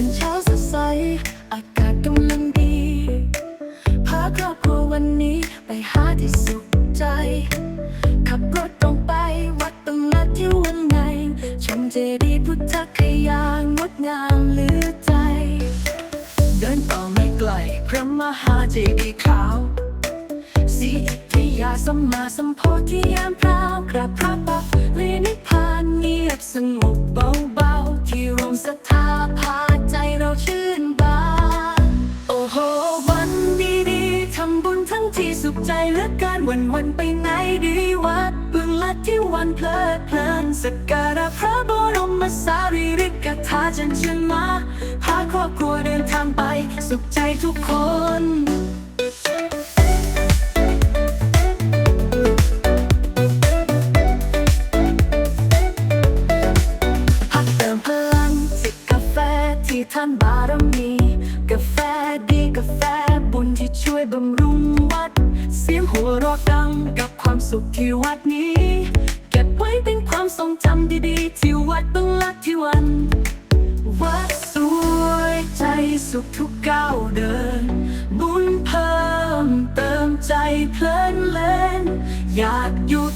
ตื่นเช้าสดใส อากาศกำลังดี พาครอบครัววันนี้ไปหาที่สุขใจ ขับรถตรงไปวัดตรงนัดที่วันไงชมเจดีย์พุทธคยางดงามเหลือใจ เดินต่อไม่ไกลพระมหาเจดีย์ขาวสีทิยาสมมาสมโพธิยามพราวกราบพระปักเลนิพพานเงียบสงบเบาๆที่รวมศรัทธา สุขใจเหลือเการวันวันไปไหนดีวัดบึงลัดที่วันเพลิดเพลินสักการะพระบรมสารีริกธาตุเชิญเชิญมาพาครอบครัวเดินทางไป สุขใจทุกคนพักเติมพลังจิกาแฟที่ท่านบารมี กาแฟดีกาแฟบุญที่ช่วยบำรุงวัด หัวเราะดังกับความสุขที่วัดนี้ เก็บไว้เป็นความทรงจำดีๆ ที่วัดบังลักที่วัน วัดสวยใจสุขทุกก้าวเดิน บุญเพิ่มเติมใจเพลินเล่น อยากหยุด